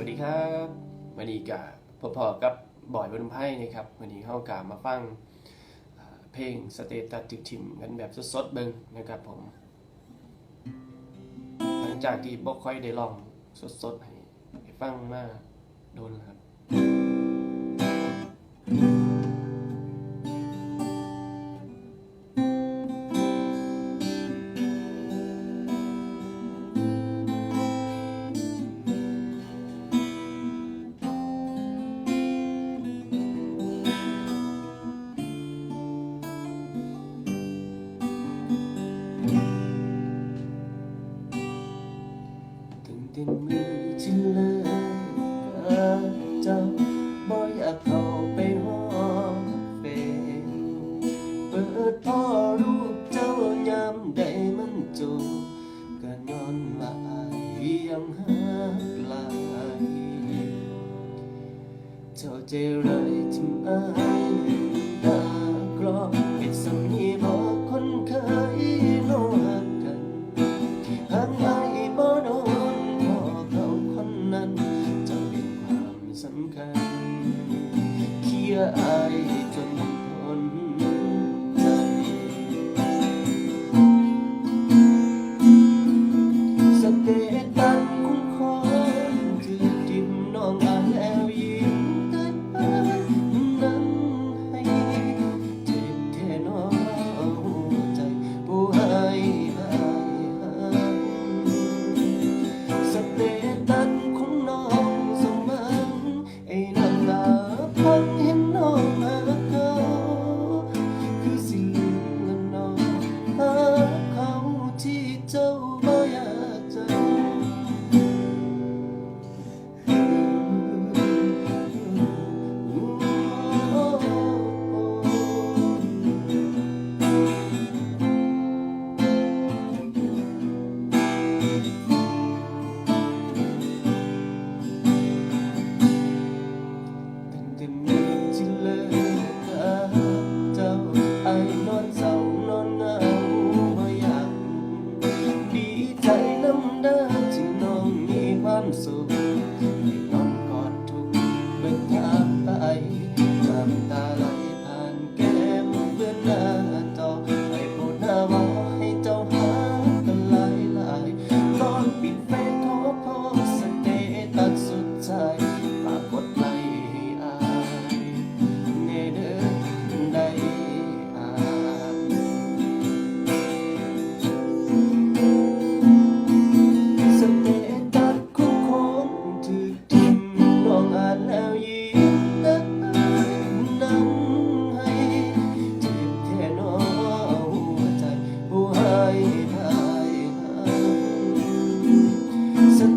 วัสดีครับวันนี้กับพอๆกับบอยบนไพ่นะครับวันนี้เข้ากามาฟังเพลงสเตตัสติทิมกันแบบสดๆเบิ้งนะครับผม หลังจากที่บอค่อยได้ลองสดๆให้ฟังมาโดนครับ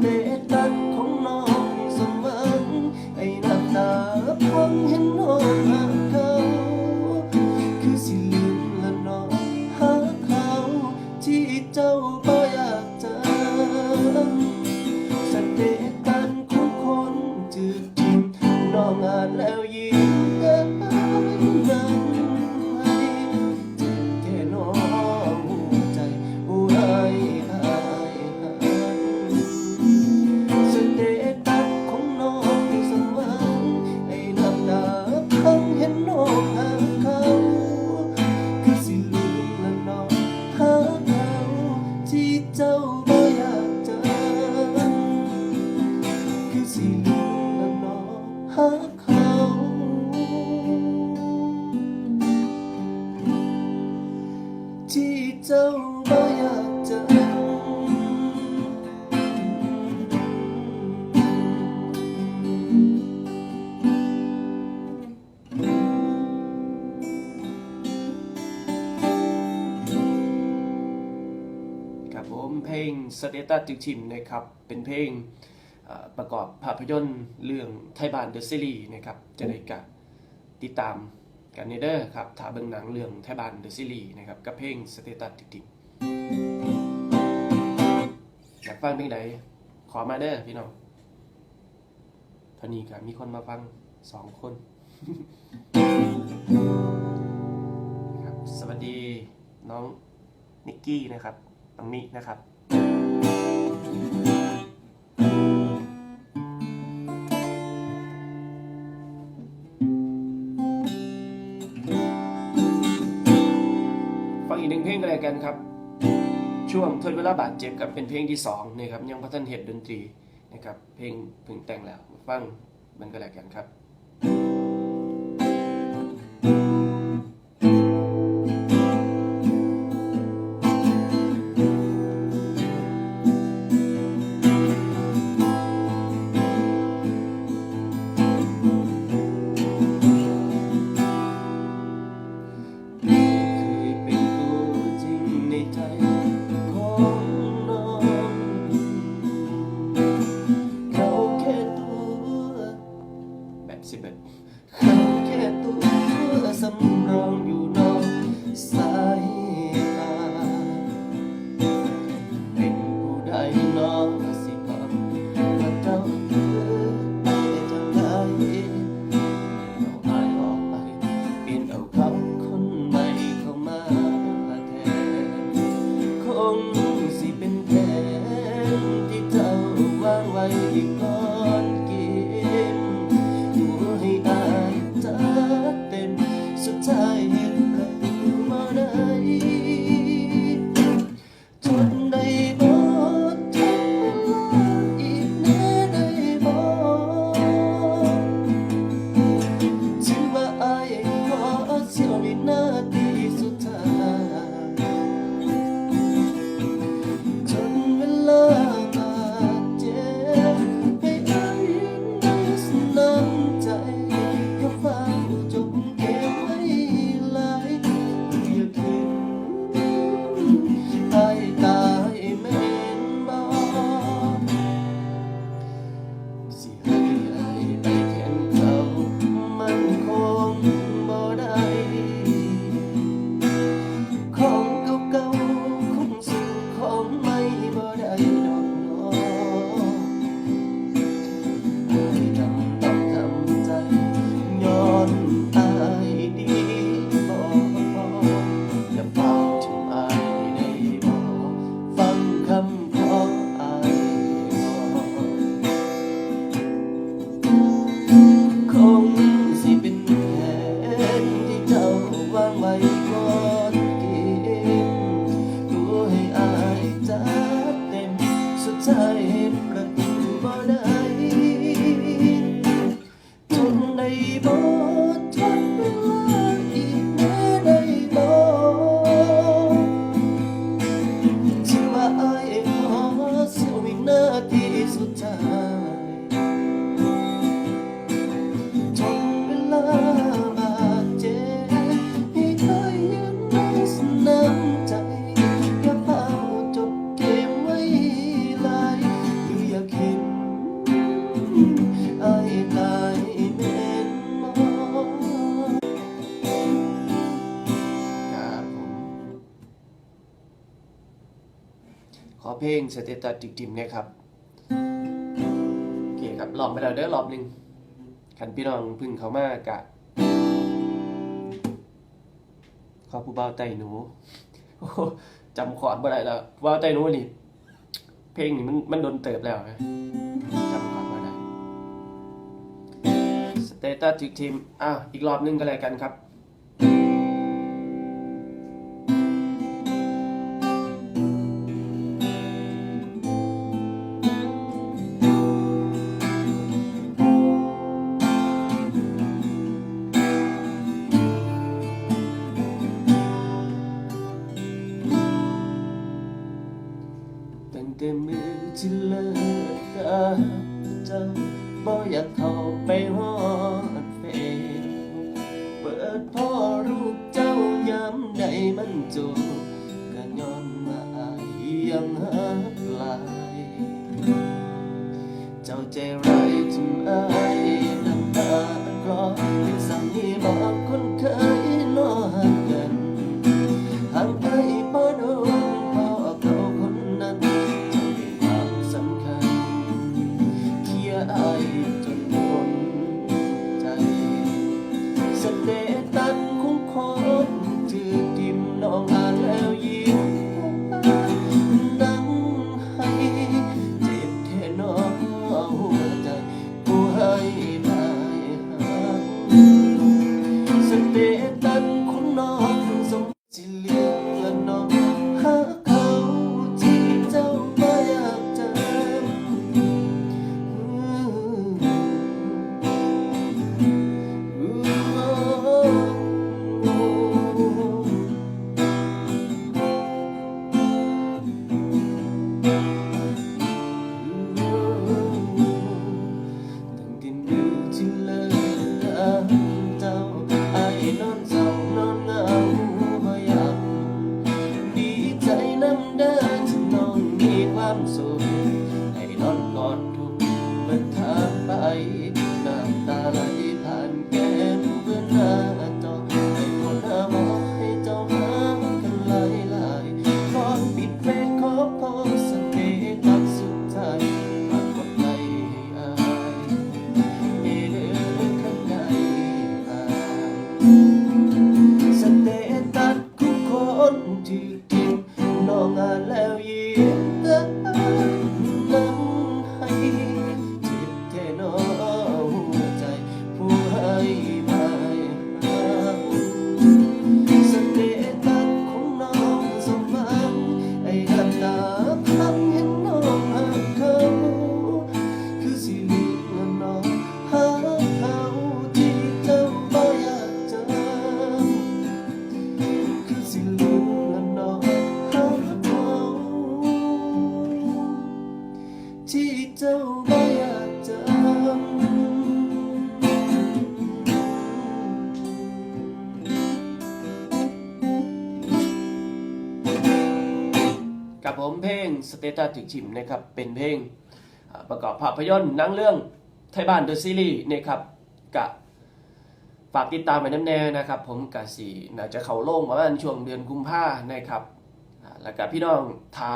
me เครับผมเพลงสเตตัสจิกชิมนะครับ เป็นเพลง ประกอบภาพยนตร์เรื่องไทยบานเดอะซีรีส์นะครับจะได้กับติดตามกันเนเดอร์ครับถ้าเบิ่งหนังเรื่องไทยบานเดอะซีรีส์นะครับกับเพลงสเตตัสติดๆอยากฟังเพลงไหนขอมาเด้อพี่น้องท่านี้ครับมีคนมาฟังสองคนครับสวัสดีน้องนิกกี้นะครับน้องมินะครับ กันครับ ช่วงทนเวลาบาดเจ็บกับเป็นเพลงที่2นะครับยังพัฒนเหตุดนตรีนะครับเพลงพึงแต่งแล้วฟังมันก็แล้กันครับ ลงสเตตัสดิมๆนะครับโอเคครับลองไปแล้วเด้อรอบหนึ่งขันพี่น้องพึ่งเขามากะขอผู้เบาไตหนูจำขอร์ดบ่ได้แล้วเบาไตหนูนี่เพลงนี้มันมันโดนเติบแล้วนะจำขอร์ดบ่ได้สเตตัสจิกทีมอ้าวอีกรอบหนึ่งก็แล้วกันครับ ฉิเลิกกัจะบ่อยากเข้าไปหอดเฟนเปิดพ่อรูปเจ้าย้ำใดมันจบก็ย้อนมาอยังหักลาย เจ้าใจไร้ายจนอายน้ำตาคลอเป็นสั่งนี้บอก กับผมเพลงสเตตัสถึกชิมนะครับเป็นเพลงประกอบภาพยนตร์นังเรื่องไทยบ้านเดอะซีรีส์นะครับกะฝากติดตามไปน้ำแน่นะครับ ผมกะสีน่าจะเข้าโล่งประมาณช่วงเดือนกุมภานะครับแล้วก็พี่น้องทา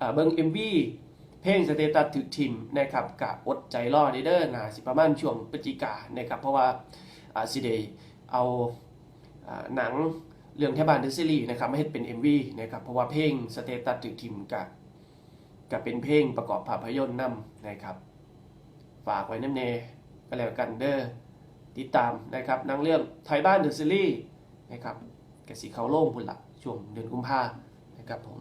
อ่าเบิ้งเอ็มวีเพลงสเตตัสถึกชิมนะครับกะอดใจรอเดอเด้อน่าสิประมาณช่วงพฤศจิกานะครับเพราะว่าสิเดเอาหนัง เรื่องแทบานเดอะซีรีส์นะครับไม่ให้เป็น MV นะครับเพราะว่าเพลงสเตตัสติทิมกับกับเป็นเพลงประกอบภาพยนตร์นํนะครับฝากไว้น้ำเนก็แล้วกันเด้อติดตามนะครับนังเรื่องไทยบ้านเดอะซีรีส์นะครับกสิเขาโล่งพุ่นละช่วงเดือนกุมภานะครับผม